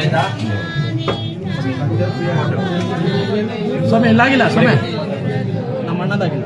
ಆಯ್ತಾ? ಸಮಯ ಇಲ್ಲಾಗಿಲ್ಲ ಸಮಯ ನಮ್ಮ ಅಣ್ಣದಾಗಿಲ್ಲ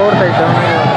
और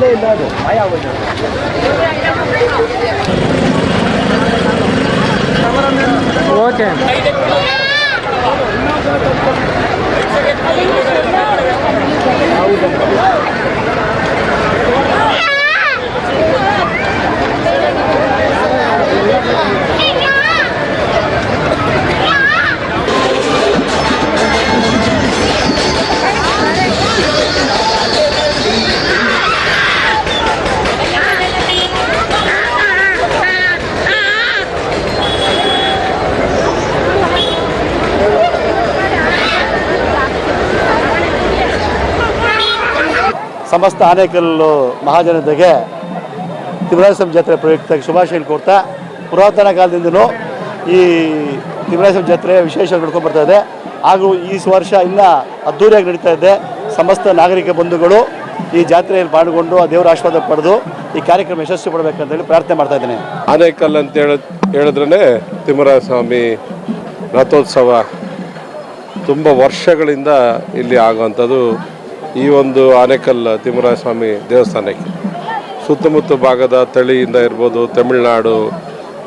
ಇಲ್ಲೇ ಇಲ್ಲ ಸಮಸ್ತ ಆನೇಕಲ್ಲು ಮಹಾಜನತೆಗೆ ತಿಮ್ಮರಾಜಸ್ವಾಮಿ ಜಾತ್ರೆ ಪ್ರಯುಕ್ತ ಶುಭಾಶಯ ಕೋರ್ತಾ ಪುರಾತನ ಕಾಲದಿಂದಲೂ ಈ ತಿಮ್ಮರಾಜಸ್ವಾಮಿ ಜಾತ್ರೆ ವಿಶೇಷ ನಡ್ಕೊಂಡು ಇದೆ. ಹಾಗೂ ಈ ವರ್ಷ ಇನ್ನೂ ಅದ್ದೂರಿಯಾಗಿ ನಡೀತಾ ಇದೆ. ಸಮಸ್ತ ನಾಗರಿಕ ಬಂಧುಗಳು ಈ ಜಾತ್ರೆಯಲ್ಲಿ ಪಾಲ್ಗೊಂಡು ಆ ದೇವರ ಆಶೀರ್ವಾದ ಪಡೆದು ಈ ಕಾರ್ಯಕ್ರಮ ಯಶಸ್ವಿ ಪಡಬೇಕಂತೇಳಿ ಪ್ರಾರ್ಥನೆ ಮಾಡ್ತಾ ಇದ್ದೇನೆ. ಆನೇಕಲ್ ಅಂತ ಹೇಳ ಹೇಳಿದ್ರೇ ತಿಮ್ಮರಾಜಸ್ವಾಮಿ ರಥೋತ್ಸವ ತುಂಬ ವರ್ಷಗಳಿಂದ ಇಲ್ಲಿ ಆಗುವಂಥದ್ದು ಈ ಒಂದು ಆನೇಕಲ್ ತಿಮ್ಮರಾಯಸ್ವಾಮಿ ದೇವಸ್ಥಾನಕ್ಕೆ. ಸುತ್ತಮುತ್ತ ಭಾಗದ ತಳಿಯಿಂದ ಇರ್ಬೋದು ತಮಿಳುನಾಡು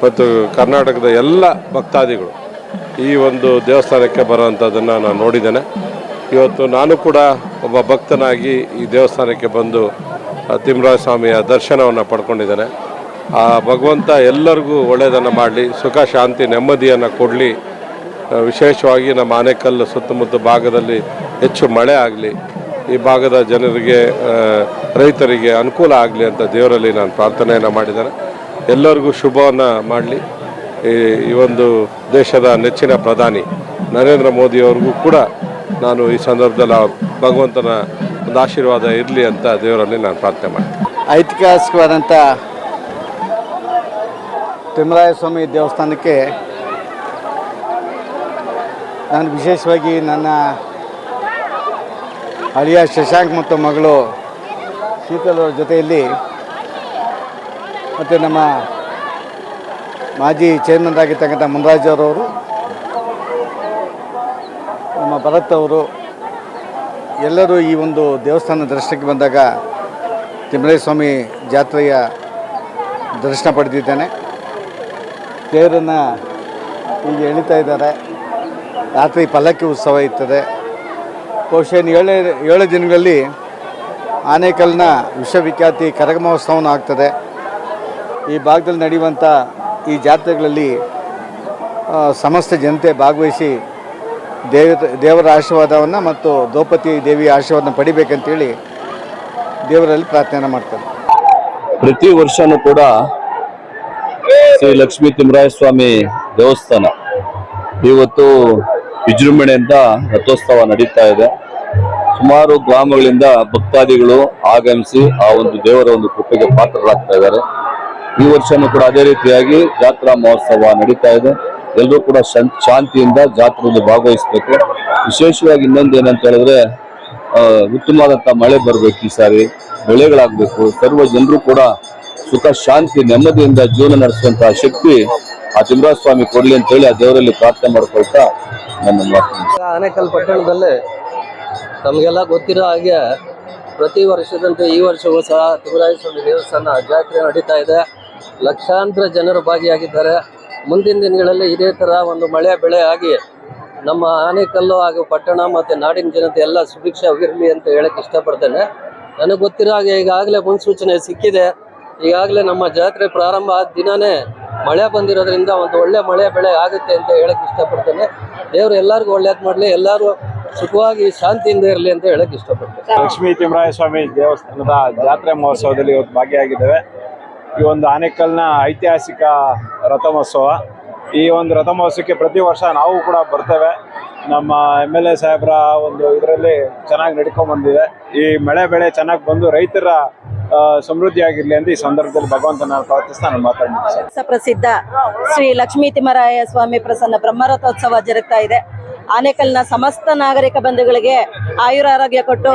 ಮತ್ತು ಕರ್ನಾಟಕದ ಎಲ್ಲ ಭಕ್ತಾದಿಗಳು ಈ ಒಂದು ದೇವಸ್ಥಾನಕ್ಕೆ ಬರೋವಂಥದ್ದನ್ನು ನಾನು ನೋಡಿದ್ದೇನೆ. ಇವತ್ತು ನಾನು ಕೂಡ ಒಬ್ಬ ಭಕ್ತನಾಗಿ ಈ ದೇವಸ್ಥಾನಕ್ಕೆ ಬಂದು, ಆ ತಿಮ್ಮರಾಜ ಸ್ವಾಮಿಯ ದರ್ಶನವನ್ನು ಪಡ್ಕೊಂಡಿದ್ದೇನೆ. ಆ ಭಗವಂತ ಎಲ್ಲರಿಗೂ ಒಳ್ಳೆಯದನ್ನು ಮಾಡಲಿ, ಸುಖ, ಶಾಂತಿ, ನೆಮ್ಮದಿಯನ್ನು ಕೊಡಲಿ. ವಿಶೇಷವಾಗಿ ನಮ್ಮ ಆನೇಕಲ್ ಸುತ್ತಮುತ್ತ ಭಾಗದಲ್ಲಿ ಹೆಚ್ಚು ಮಳೆ ಆಗಲಿ. ಈ ಭಾಗದ ಜನರಿಗೆ ರೈತರಿಗೆ ಅನುಕೂಲ ಆಗಲಿ ಅಂತ ದೇವರಲ್ಲಿ ನಾನು ಪ್ರಾರ್ಥನೆಯನ್ನು ಮಾಡಿದ್ದೇನೆ. ಎಲ್ಲರಿಗೂ ಶುಭವನ್ನು ಮಾಡಲಿ. ಈ ಒಂದು ದೇಶದ ನೆಚ್ಚಿನ ಪ್ರಧಾನಿ ನರೇಂದ್ರ ಮೋದಿಯವ್ರಿಗೂ ಕೂಡ ನಾನು ಈ ಸಂದರ್ಭದಲ್ಲಿ ಭಗವಂತನ ಒಂದು ಆಶೀರ್ವಾದ ಇರಲಿ ಅಂತ ದೇವರಲ್ಲಿ ನಾನು ಪ್ರಾರ್ಥನೆ ಮಾಡ್ತೀನಿ. ಐತಿಹಾಸಿಕವಾದಂಥ ತಿಮ್ಮರಾಯಸ್ವಾಮಿ ದೇವಸ್ಥಾನಕ್ಕೆ ನಾನು ವಿಶೇಷವಾಗಿ ನನ್ನ ಅಳಿಯ ಶಶಾಂಕ್ ಮತ್ತು ಮಗಳು ಶೀತಲ್ ಅವರ ಜೊತೆಯಲ್ಲಿ. ಮತ್ತು ನಮ್ಮ ಮಾಜಿ ಚೇರ್ಮನ್ ಆಗಿರ್ತಕ್ಕಂಥ ಮುನ್ರಾಜ್ ಅವರವರು, ನಮ್ಮ ಭರತ್ ಅವರು, ಎಲ್ಲರೂ ಈ ಒಂದು ದೇವಸ್ಥಾನ ದರ್ಶನಕ್ಕೆ ಬಂದಾಗ ತಿಮ್ಮರಾಯಸ್ವಾಮಿ ಜಾತ್ರೆಯ ದರ್ಶನ ಪಡೆದಿದ್ದೇನೆ. ದೇವರನ್ನು ಈಗ ಎಳಿತಾ ಇದ್ದಾರೆ. ರಾತ್ರಿ ಪಲ್ಲಕ್ಕಿ ಉತ್ಸವ ಇರ್ತದೆ. ಬಹುಶಃ ಏಳೇ, ಏಳು ದಿನಗಳಲ್ಲಿ ಆನೇಕಲ್ನ ವಿಶ್ವವಿಖ್ಯಾತಿ ಕರಗ ಮಹೋತ್ಸವನ ಆಗ್ತದೆ. ಈ ಭಾಗದಲ್ಲಿ ನಡೆಯುವಂಥ ಈ ಜಾತ್ರೆಗಳಲ್ಲಿ ಸಮಸ್ತ ಜನತೆ ಭಾಗವಹಿಸಿ ದೇವ, ದೇವರ ಆಶೀರ್ವಾದವನ್ನು ಮತ್ತು ದ್ರೌಪದಿ ದೇವಿಯ ಆಶೀರ್ವಾದನ ಪಡಿಬೇಕಂತೇಳಿ ದೇವರಲ್ಲಿ ಪ್ರಾರ್ಥನೆ ಮಾಡ್ತಾರೆ ಪ್ರತಿ ವರ್ಷವೂ ಕೂಡ ಶ್ರೀ ಲಕ್ಷ್ಮೀ ತಿಮ್ಮರಾಯ ಸ್ವಾಮಿ ದೇವಸ್ಥಾನ. ಇವತ್ತು ವಿಜೃಂಭಣೆಯಿಂದ ರಥೋತ್ಸವ ನಡೀತಾ ಇದೆ. ಸುಮಾರು ಗ್ರಾಮಗಳಿಂದ ಭಕ್ತಾದಿಗಳು ಆಗಮಿಸಿ ಆ ಒಂದು ದೇವರ ಒಂದು ಕೃಪೆಗೆ ಪಾತ್ರರಾಗ್ತಾ ಇದ್ದಾರೆ. ಈ ವರ್ಷನೂ ಕೂಡ ಅದೇ ರೀತಿಯಾಗಿ ಜಾತ್ರಾ ಮಹೋತ್ಸವ ನಡೀತಾ ಇದೆ. ಎಲ್ಲರೂ ಕೂಡ ಶಾಂತಿಯಿಂದ ಜಾತ್ರೆಯಲ್ಲಿ ಭಾಗವಹಿಸಬೇಕು. ವಿಶೇಷವಾಗಿ ಇನ್ನೊಂದು ಏನಂತ ಹೇಳಿದ್ರೆ ಉತ್ತಮವಾದಂಥ ಮಳೆ ಬರಬೇಕು ಈ ಸಾರಿ, ಬೆಳೆಗಳಾಗಬೇಕು. ಸರ್ವ ಜನರು ಕೂಡ ಸುಖ, ಶಾಂತಿ, ನೆಮ್ಮದಿಯಿಂದ ಜೀವನ ನಡೆಸುವಂತಹ ಶಕ್ತಿ ಆ ತಿಮ್ಮರಾಜ ಸ್ವಾಮಿ ಕೊಡ್ಲಿ ಅಂತ ಹೇಳಿ ಆ ದೇವರಲ್ಲಿ ಪ್ರಾರ್ಥನೆ ಮಾಡ್ಕೊಳ್ತಾ ನನ್ನ ಮಾತು ಆನೇಕಲ್ ಪಟ್ಟಣದಲ್ಲಿ ನಮಗೆಲ್ಲ ಗೊತ್ತಿರೋ ಹಾಗೆ ಪ್ರತಿ ವರ್ಷದಂತೆ ಈ ವರ್ಷವೂ ಸಹ ತಿಮ್ಮರಾಯ ಸ್ವಾಮಿ ದೇವಸ್ಥಾನ ಜಾತ್ರೆ ನಡೀತಾ ಇದೆ. ಲಕ್ಷಾಂತರ ಜನರು ಭಾಗಿಯಾಗಿದ್ದಾರೆ. ಮುಂದಿನ ದಿನಗಳಲ್ಲಿ ಇದೇ ಥರ ಒಂದು ಮಳೆ ಬೆಳೆ ಆಗಿ ನಮ್ಮ ಆನೆಕಲ್ಲು ಹಾಗೂ ಪಟ್ಟಣ ಮತ್ತು ನಾಡಿನ ಜನತೆ ಎಲ್ಲ ಸುಭಿಕ್ಷವಾಗಿರಲಿ ಅಂತ ಹೇಳಕ್ಕೆ ಇಷ್ಟಪಡ್ತೇನೆ. ನನಗೆ ಗೊತ್ತಿರೋ ಹಾಗೆ ಈಗಾಗಲೇ ಮುನ್ಸೂಚನೆ ಸಿಕ್ಕಿದೆ. ಈಗಾಗಲೇ ನಮ್ಮ ಜಾತ್ರೆ ಪ್ರಾರಂಭ ಆದ ದಿನವೇ ಮಳೆ ಬಂದಿರೋದ್ರಿಂದ ಒಂದು ಒಳ್ಳೆ ಮಳೆ ಬೆಳೆ ಆಗುತ್ತೆ ಅಂತ ಹೇಳಕ್ಕೆ ಇಷ್ಟಪಡ್ತೇನೆ. ದೇವರು ಎಲ್ಲರಿಗೂ ಒಳ್ಳೇದು ಮಾಡಲಿ. ಎಲ್ಲರೂ ಸುಖವಾಗಿ ಶಾಂತಿಯಿಂದ ಇರಲಿ ಅಂತ ಹೇಳಕ್ ಇಷ್ಟಪಡ್ತೇನೆ. ಲಕ್ಷ್ಮೀ ತಿಮ್ಮರಾಯ ಸ್ವಾಮಿ ದೇವಸ್ಥಾನದ ಜಾತ್ರೆ ಮಹೋತ್ಸವದಲ್ಲಿ ಇವತ್ತು ಭಾಗಿಯಾಗಿದ್ದೇವೆ. ಈ ಒಂದು ಆನೇಕಲ್ನ ಐತಿಹಾಸಿಕ ರಥಮಹೋತ್ಸವ ಈ ಒಂದು ರಥಮಹೋತ್ಸವಕ್ಕೆ ಪ್ರತಿ ವರ್ಷ ನಾವು ಕೂಡ ಬರ್ತೇವೆ. ನಮ್ಮ ಎಂ ಎಲ್ ಎ ಸಾಹೇಬ್ರ ಒಂದು ಇದರಲ್ಲಿ ಚೆನ್ನಾಗಿ ನಡ್ಕೊಂಡ್ ಬಂದಿದೆ. ಈ ಮಳೆ ಬೆಳೆ ಚೆನ್ನಾಗಿ ಬಂದು ರೈತರ ಸಮೃದ್ಧಿ ಸಮೃದ್ಧಿಯಾಗಿರ್ಲಿ ಅಂತ ಈ ಸಂದರ್ಭದಲ್ಲಿ ಭಗವಂತನ ಪ್ರಾರ್ಥಿಸ್ತಾ ನಾನು ಮಾತಾಡ್ತೀನಿ ಪ್ರಸಿದ್ಧ ಶ್ರೀ ಲಕ್ಷ್ಮೀ ತಿಮ್ಮರಾಯ ಸ್ವಾಮಿ ಪ್ರಸನ್ನ ಬ್ರಹ್ಮರಥೋತ್ಸವ ಜರುಗ್ತಾ ಇದೆ. ಆನೇಕಲ್ನ ಸಮಸ್ತ ನಾಗರಿಕ ಬಂಧುಗಳಿಗೆ ಆಯುರ ಆರೋಗ್ಯ ಕೊಟ್ಟು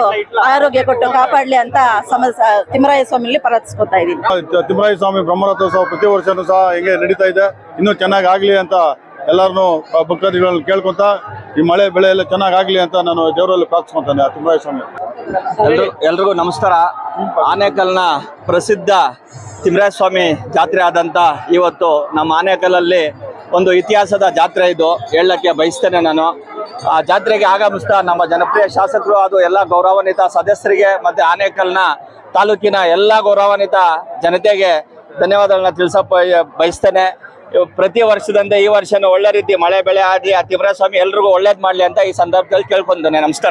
ಆರೋಗ್ಯ ಕೊಟ್ಟು ಕಾಪಾಡ್ಲಿ ಅಂತ ಸಮಸ್ ತಿಮ್ಮರಾಯ ಸ್ವಾಮಿಲಿ ಪ್ರಾರ್ಥಿಸ್ಕೊತಾ ಇದ್ದೀನಿ. ತಿಮ್ಮರಾಯ ಸ್ವಾಮಿ ಬ್ರಹ್ಮರಥೋತ್ಸವ ಪ್ರತಿ ವರ್ಷನೂ ಸಹ ಹಿಂಗೆ ನಡೀತಾ ಇದೆ. ಇನ್ನೂ ಚೆನ್ನಾಗಿ ಆಗ್ಲಿ ಅಂತ ಎಲ್ಲರನ್ನೂ ಭಕ್ತಾದಿಗಳನ್ನು ಕೇಳ್ಕೊಂತ ಈ ಮಳೆ ಬೆಳೆ ಎಲ್ಲ ಚೆನ್ನಾಗಾಗ್ಲಿ ಅಂತ ನಾನು ದೇವರಲ್ಲಿ ಪ್ರಾರ್ಥಿಸ್ಕೊಂತಾನೆ ತಿಮ್ಮರಾಯ ಸ್ವಾಮಿ. ಎಲ್ರು ಎಲ್ರಿಗೂ ನಮಸ್ಕಾರ. ಆನೇಕಲ್ನ ಪ್ರಸಿದ್ಧ ತಿಮ್ಮರಾಯ ಸ್ವಾಮಿ ಜಾತ್ರೆ ಆದಂತ ಇವತ್ತು ನಮ್ಮ ಆನೇಕಲ್ಲಲ್ಲಿ ಒಂದು ಇತಿಹಾಸದ ಜಾತ್ರೆ ಇದು ಹೇಳಕ್ಕೆ ಬಯಸ್ತೇನೆ ನಾನು. ಆ ಜಾತ್ರೆಗೆ ಆಗಮಿಸ್ತಾ ನಮ್ಮ ಜನಪ್ರಿಯ ಶಾಸಕರು ಅದು ಎಲ್ಲ ಗೌರವಾನ್ವಿತ ಸದಸ್ಯರಿಗೆ, ಮತ್ತೆ ಆನೇಕಲ್ನ ತಾಲೂಕಿನ ಎಲ್ಲ ಗೌರವಾನ್ವಿತ ಜನತೆಗೆ ಧನ್ಯವಾದಗಳನ್ನ ತಿಳಿಸ ಬಯಸ್ತೇನೆ. ಪ್ರತಿ ವರ್ಷದಂತೆ ಈ ವರ್ಷನೂ ಒಳ್ಳೆ ರೀತಿ ಮಳೆ, ಬೆಳೆ ಆಗಲಿ ಆ ತಿಮ್ಮರಾಯ ಸ್ವಾಮಿ ಎಲ್ರಿಗೂ ಒಳ್ಳೇದ್ ಮಾಡ್ಲಿ ಅಂತ ಈ ಸಂದರ್ಭದಲ್ಲಿ ಕೇಳ್ಕೊಂತಾನೆ ನಮಸ್ಕಾರ.